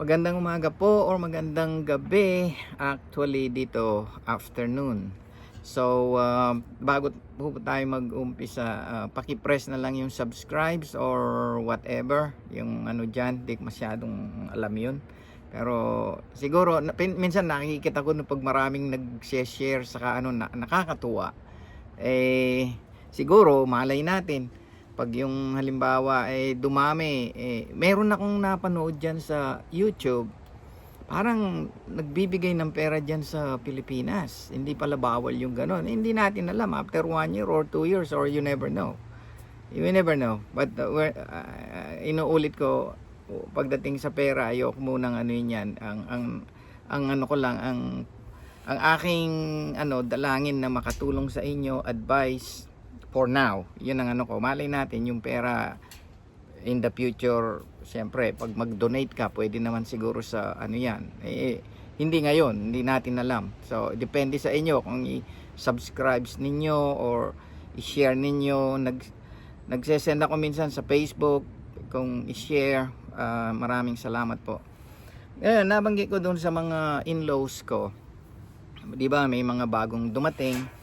Magandang umaga po or magandang gabi. Actually dito afternoon. So uh, bago po tayo mag-umpisa, uh, paki-press na lang yung subscribes or whatever, yung ano diyan, di masyadong alam 'yun. Pero siguro pin- minsan nakikita ko na pag maraming nag-share saka ano na, nakakatuwa. Eh siguro malay natin pag yung halimbawa eh dumami eh meron akong napanood diyan sa YouTube parang nagbibigay ng pera diyan sa Pilipinas. Hindi pala bawal yung ganon hindi natin alam after one year or two years or you never know. You never know. But uh, uh, inuulit ko pagdating sa pera ayoko munang ano yun yan. Ang ang ang ano ko lang ang ang aking ano dalangin na makatulong sa inyo advice for now. Yun ang ano ko malay natin yung pera in the future siyempre pag mag-donate ka pwede naman siguro sa ano yan. Eh, hindi ngayon hindi natin alam. So depende sa inyo kung i-subscribes ninyo or i-share ninyo. Nag nagsesend ako minsan sa Facebook kung i-share. Ah, maraming salamat po. Ngayon nabanggit ko doon sa mga in-laws ko. Di ba may mga bagong dumating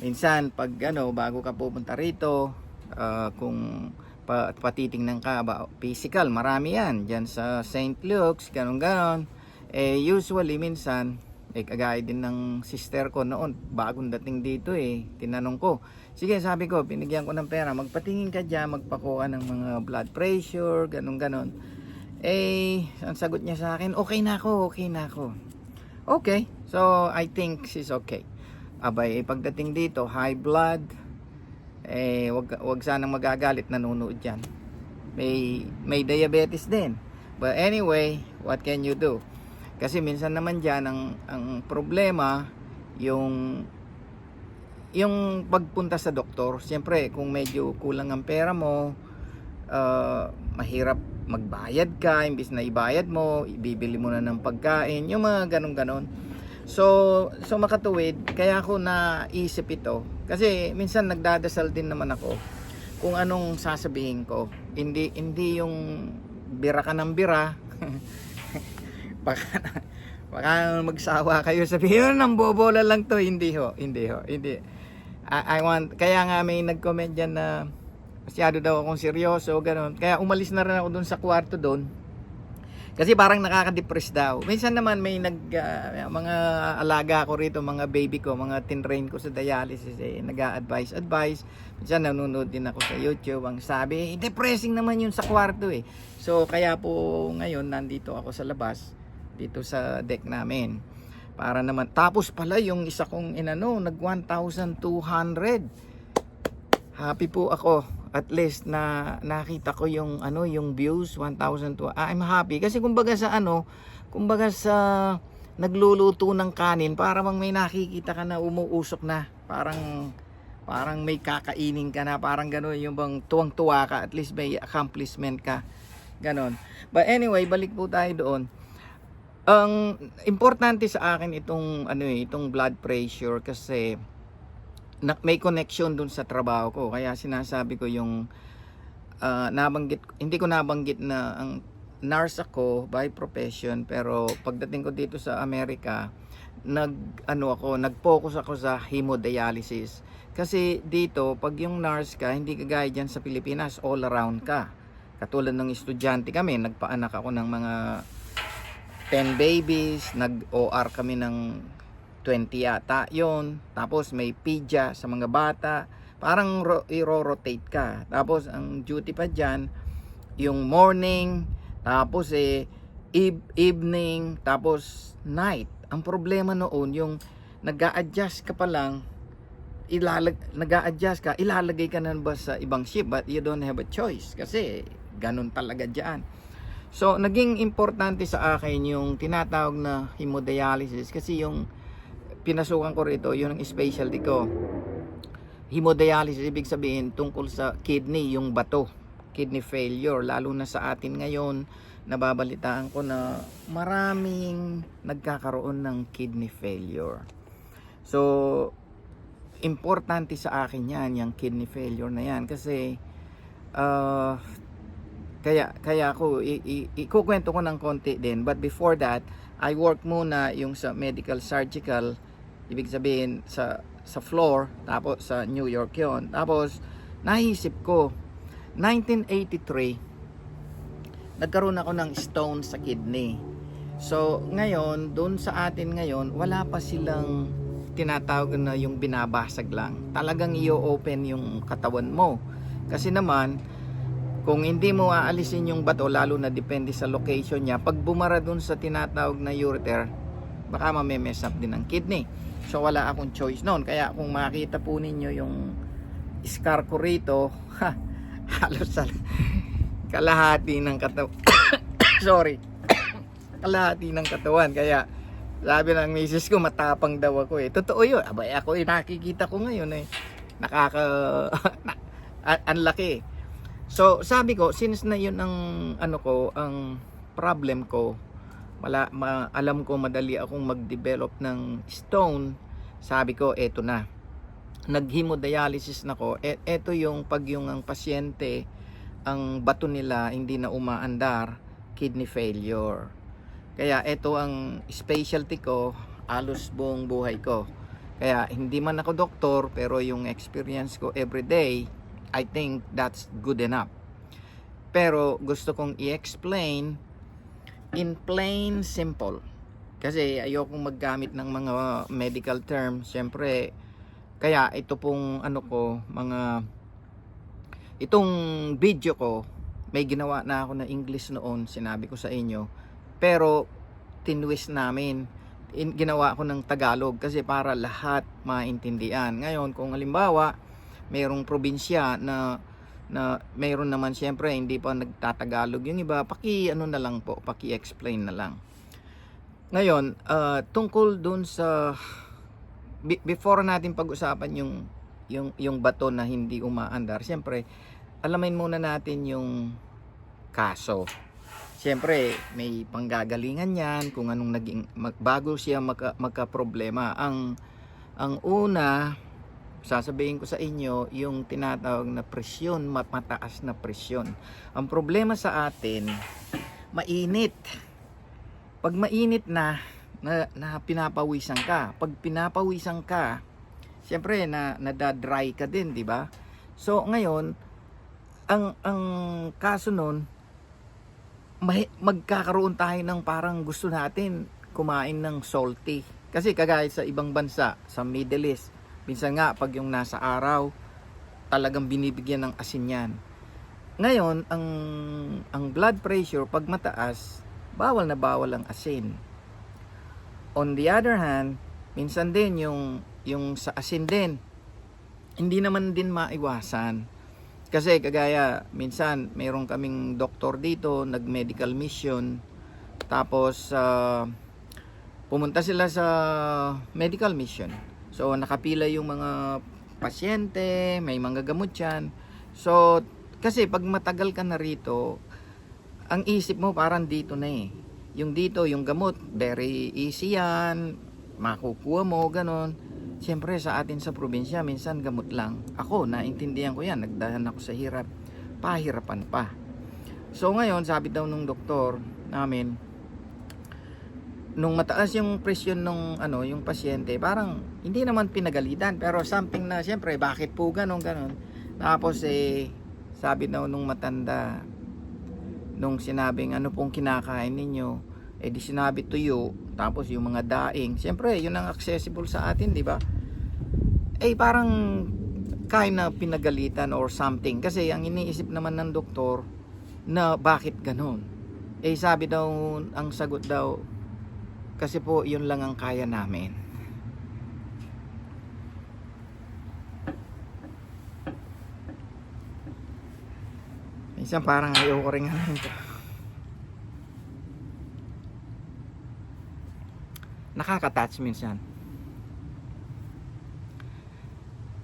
minsan pag ano bago ka pupunta rito ah, kung pa, patitingnan ka ba physical marami yan. Diyan sa St. Luke's ganun ganon eh usually minsan eh kagaya din ng sister ko noon bagong dating dito eh tinanong ko sige sabi ko binigyan ko ng pera magpatingin ka diyan magpakuha ng mga blood pressure ganun ganon eh ang sagot niya sa akin okay na ako okay na ako. Okay so I think she's okay abay eh, pagdating dito high blood eh wag wag sanang magagalit nanonood diyan may may diabetes din. But anyway what can you do? Kasi minsan naman diyan ang ang problema yung yung pagpunta sa doktor. Siyempre kung medyo kulang ang pera mo uh, mahirap magbayad ka imbis na ibayad mo ibibili mo na ng pagkain yung mga ganun ganon So, so makatuwid, kaya ako naisip ito. Kasi minsan nagdadasal din naman ako kung anong sasabihin ko. Hindi hindi yung bira ka ng bira. baka baka magsawa kayo sabihin nang bobola lang to hindi ho hindi ho hindi I, I want kaya nga may nag-comment diyan na masyado daw akong seryoso ganun kaya umalis na rin ako dun sa kwarto doon kasi parang nakaka-depress daw. Minsan naman may nag uh, mga alaga ko rito, mga baby ko, mga tinrain ko sa dialysis eh, nag-a-advise advice. Minsan nanonood din ako sa YouTube. Ang sabi, eh, depressing naman yun sa kwarto eh. So kaya po ngayon nandito ako sa labas dito sa deck namin. Para naman tapos pala yung isa kong inano nag 1,200. Happy po ako at least na nakita ko yung ano yung views 1,000 to I'm happy. Kasi kumbaga sa ano kumbaga sa nagluluto ng kanin para bang may nakikita ka na umuusok na. Parang parang may kakainin ka na. Parang gano'n yung bang tuwang-tuwa ka at least may accomplishment ka. Ganon but anyway balik po tayo doon. Ang importante sa akin itong ano eh itong blood pressure kasi may connection dun sa trabaho ko. Kaya sinasabi ko yung uh, nabanggit hindi ko nabanggit na ang nurse ako by profession pero pagdating ko dito sa Amerika nag ano ako nag-focus ako sa hemodialysis. Kasi dito pag yung nurse ka hindi kagaya diyan sa Pilipinas all around ka. Katulad ng estudyante kami nagpaanak ako ng mga 10 babies nag-OR kami ng 20 yata yon tapos may pidya sa mga bata. Parang ro- i-rotate ka. Tapos ang duty pa dyan yung morning tapos eh eve- evening tapos night. Ang problema noon yung nag adjust ka pa lang ilalag nag adjust ka ilalagay ka na ba sa ibang ship but you don't have a choice kasi ganun talaga diyan so naging importante sa akin yung tinatawag na hemodialysis kasi yung pinasukan ko rito, yun ang specialty ko. Hemodialysis, ibig sabihin tungkol sa kidney, yung bato, kidney failure. Lalo na sa atin ngayon, nababalitaan ko na maraming nagkakaroon ng kidney failure. So, importante sa akin yan, yung kidney failure na yan. Kasi, uh, kaya kaya ako ikukwento ko ng konti din but before that I work muna yung sa medical surgical ibig sabihin sa sa floor tapos sa New York yon tapos naisip ko 1983 nagkaroon ako ng stone sa kidney. So ngayon doon sa atin ngayon wala pa silang tinatawag na yung binabasag lang. Talagang i-open yung katawan mo. Kasi naman kung hindi mo aalisin yung bato lalo na depende sa location niya pag bumara dun sa tinatawag na ureter baka mamemess up din ang kidney so wala akong choice noon. Kaya kung makita po ninyo yung scar ko rito ha, halos sa kalahati ng katawan. Sorry. Kalahati ng katawan. Kaya sabi ng misis ko matapang daw ako eh. Totoo yun. Abay ako eh nakikita ko ngayon eh. Nakaka ang laki So, sabi ko, since na yun ang ano ko, ang problem ko, wala, ma, alam ko madali akong mag-develop ng stone, sabi ko, eto na. Nag-hemodialysis na ko. E, eto yung pag yung ang pasyente, ang bato nila hindi na umaandar, kidney failure. Kaya eto ang specialty ko, alos buong buhay ko. Kaya hindi man ako doktor, pero yung experience ko everyday, I think that's good enough. Pero gusto kong i-explain in plain simple. Kasi ayokong maggamit ng mga medical terms. Siyempre, kaya ito pong ano ko, mga itong video ko, may ginawa na ako na English noon, sinabi ko sa inyo. Pero tinwist namin. In, ginawa ko ng Tagalog kasi para lahat maintindihan. Ngayon, kung halimbawa, mayroong probinsya na na mayroon naman siyempre hindi pa nagtatagalog yung iba. Paki ano na lang po paki explain na lang. Ngayon uh, tungkol dun sa be- before natin pag-usapan yung yung yung bato na hindi umaandar siyempre alamin muna natin yung kaso. Siyempre may panggagalingan yan kung anong naging mag, bago siya magka, magka problema ang ang una sasabihin ko sa inyo yung tinatawag na presyon, ma- mataas na presyon. Ang problema sa atin, mainit. Pag mainit na, na, na pinapawisan ka. Pag pinapawisan ka, siyempre na nadadry ka din, di ba? So ngayon, ang ang kaso may, magkakaroon tayo ng parang gusto natin kumain ng salty. Kasi kagaya sa ibang bansa, sa Middle East, Minsan nga, pag yung nasa araw, talagang binibigyan ng asin yan. Ngayon, ang, ang blood pressure, pag mataas, bawal na bawal ang asin. On the other hand, minsan din yung, yung sa asin din, hindi naman din maiwasan. Kasi kagaya, minsan, mayroon kaming doktor dito, nag-medical mission, tapos, uh, pumunta sila sa medical mission So, nakapila yung mga pasyente, may mga gamot yan. So, kasi pag matagal ka na rito, ang isip mo parang dito na eh. Yung dito, yung gamot, very easy yan, makukuha mo, ganon. Siyempre sa atin sa probinsya, minsan gamot lang. Ako, naintindihan ko yan, nagdahan ako sa hirap, pahirapan pa. So ngayon, sabi daw nung doktor namin, nung mataas yung presyon nung ano yung pasyente parang hindi naman pinagalitan pero something na siyempre bakit po ganon ganon tapos eh sabi daw nung matanda nung sinabing ano pong kinakain ninyo? Eh di sinabi tuyo tapos yung mga daing. Siyempre yun ang accessible sa atin di ba? Eh parang kind na pinagalitan or something. Kasi ang iniisip naman ng doktor na bakit ganon eh sabi daw ang sagot daw kasi po yun lang ang kaya namin. Minsan parang ayaw ko rin nakaka-touch minsan.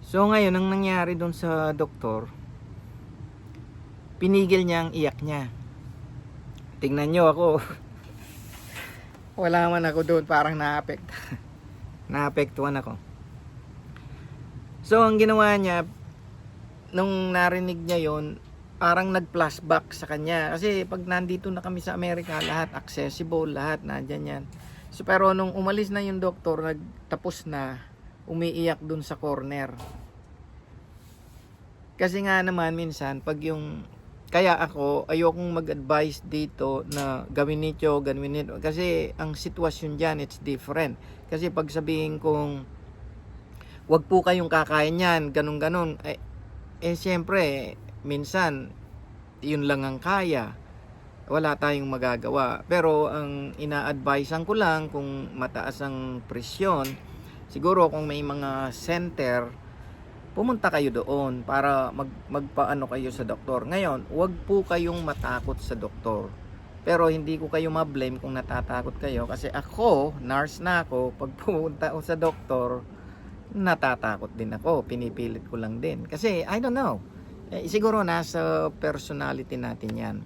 So ngayon ang nangyari doon sa doktor pinigil niya ang iyak niya. Tingnan nyo ako wala man ako doon parang naapekt naapektuhan ako so ang ginawa niya nung narinig niya yon parang nag-flashback sa kanya. Kasi pag nandito na kami sa Amerika, lahat accessible, lahat nandyan yan. So, pero nung umalis na yung doktor, nagtapos na, umiiyak dun sa corner. Kasi nga naman minsan, pag yung kaya ako, ayokong mag-advise dito na gawin nito, gawin nito. Kasi ang sitwasyon dyan, it's different. Kasi pag sabihin kong, wag po kayong kakain yan, ganun-ganun, eh, eh siyempre, minsan, yun lang ang kaya. Wala tayong magagawa. Pero ang ina-advisean ko lang, kung mataas ang presyon, siguro kung may mga center, pumunta kayo doon para mag, magpaano kayo sa doktor. Ngayon, huwag po kayong matakot sa doktor. Pero hindi ko kayo ma-blame kung natatakot kayo kasi ako, nurse na ako, pag pumunta ako sa doktor, natatakot din ako. Pinipilit ko lang din. Kasi, I don't know. Eh, siguro nasa personality natin yan.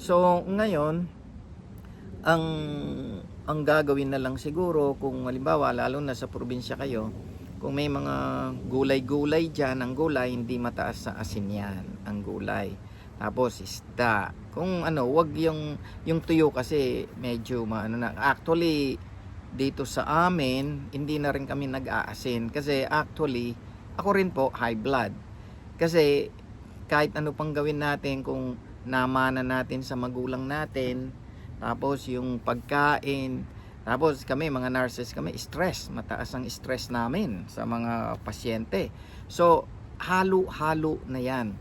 So, ngayon, ang ang gagawin na lang siguro kung halimbawa lalo na sa probinsya kayo kung may mga gulay-gulay dyan, ang gulay hindi mataas sa asin yan, ang gulay. Tapos isda. Kung ano, wag yung yung tuyo kasi medyo maano na. Actually dito sa amin, hindi na rin kami nag-aasin kasi actually ako rin po high blood. Kasi kahit ano pang gawin natin kung namana natin sa magulang natin, tapos yung pagkain, tapos kami, mga nurses kami, stress. Mataas ang stress namin sa mga pasyente. So, halo-halo na yan.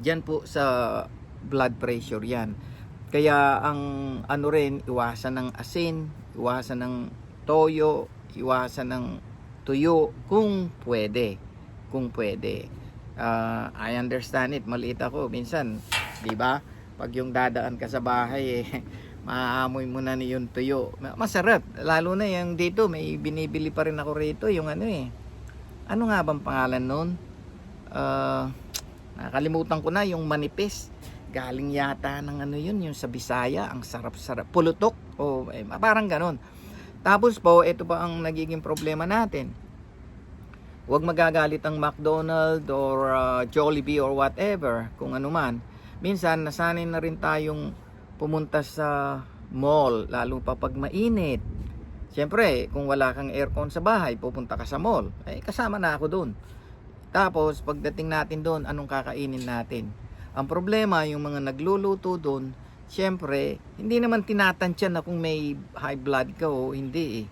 Diyan po sa blood pressure yan. Kaya ang ano rin, iwasan ng asin, iwasan ng toyo, iwasan ng tuyo kung pwede. Kung pwede. Uh, I understand it. Maliit ako. Minsan, di ba? Pag yung dadaan ka sa bahay, eh, maamoy mo na yung tuyo. Masarap. Lalo na yung dito, may binibili pa rin ako rito, yung ano eh. Ano nga bang pangalan nun? Uh, nakalimutan ko na, yung manipis. Galing yata ng ano yun, yung sa Bisaya, ang sarap-sarap. Pulutok, o eh, parang ganon. Tapos po, ito pa ang nagiging problema natin. Huwag magagalit ang McDonald or uh, Jollibee or whatever, kung ano man. Minsan, nasanay na rin tayong pumunta sa mall, lalo pa pag mainit. Siyempre, kung wala kang aircon sa bahay, pupunta ka sa mall. Eh, kasama na ako doon. Tapos, pagdating natin doon, anong kakainin natin? Ang problema, yung mga nagluluto doon, siyempre, hindi naman tinatansya na kung may high blood ka o hindi eh.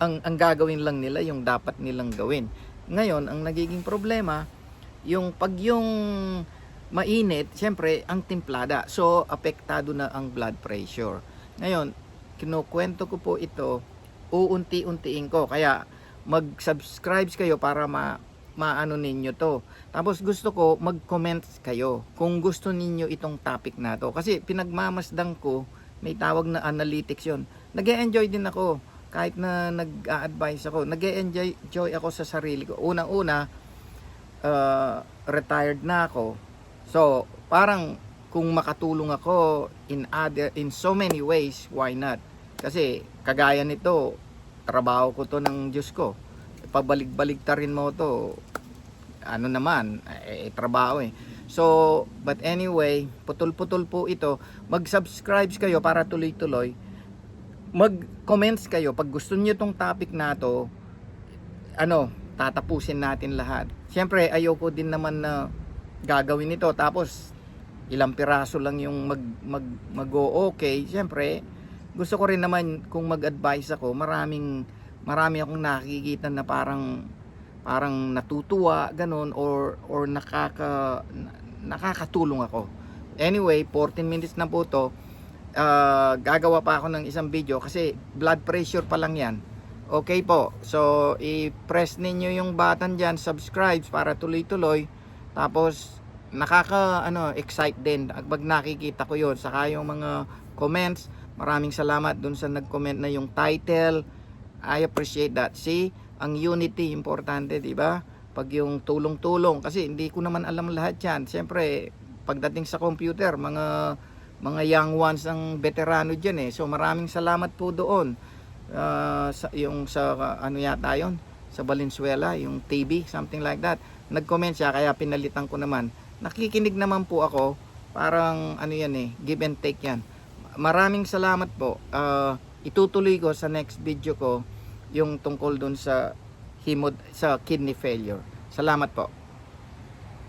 Ang, ang gagawin lang nila, yung dapat nilang gawin. Ngayon, ang nagiging problema, yung pag yung mainit, siyempre, ang timplada. So, apektado na ang blood pressure. Ngayon, kinukwento ko po ito, uunti-untiin ko. Kaya, mag-subscribe kayo para ma maano ninyo to. Tapos gusto ko mag-comment kayo kung gusto ninyo itong topic na to. Kasi pinagmamasdan ko, may tawag na analytics yon. nag enjoy din ako kahit na nag-a-advise ako. nag enjoy ako sa sarili ko. Unang-una, uh, retired na ako So, parang kung makatulong ako in other in so many ways, why not? Kasi kagaya nito, trabaho ko to ng Diyos ko. Pabalik-balik ta rin mo to. Ano naman, eh, trabaho eh. So, but anyway, putol-putol po ito. Mag-subscribe kayo para tuloy-tuloy. Mag-comments kayo pag gusto niyo tong topic na to. Ano, tatapusin natin lahat. Siyempre, ayoko din naman na gagawin ito. Tapos ilang piraso lang yung mag mag mag okay syempre gusto ko rin naman kung mag-advise ako maraming marami akong nakikita na parang parang natutuwa ganun or or nakaka nakakatulong ako. Anyway 14 minutes na po to. Uh, gagawa pa ako ng isang video kasi blood pressure pa lang yan. Okay po so i-press ninyo yung button dyan subscribe para tuloy-tuloy tapos nakaka ano excite din. Pag nakikita ko yon saka yung mga comments maraming salamat dun sa nag-comment na yung title. I appreciate that. See ang unity importante di ba? Pag yung tulong-tulong kasi hindi ko naman alam lahat yan. Siyempre pagdating sa computer mga mga young ones ang veterano diyan eh. So maraming salamat po doon. Uh, sa, yung sa uh, ano yata yon sa Valenzuela yung TV something like that nag-comment siya kaya pinalitan ko naman nakikinig naman po ako. Parang ano yan eh, give and take yan. Maraming salamat po. Ah, itutuloy ko sa next video ko yung tungkol dun sa hemod sa kidney failure. Salamat po.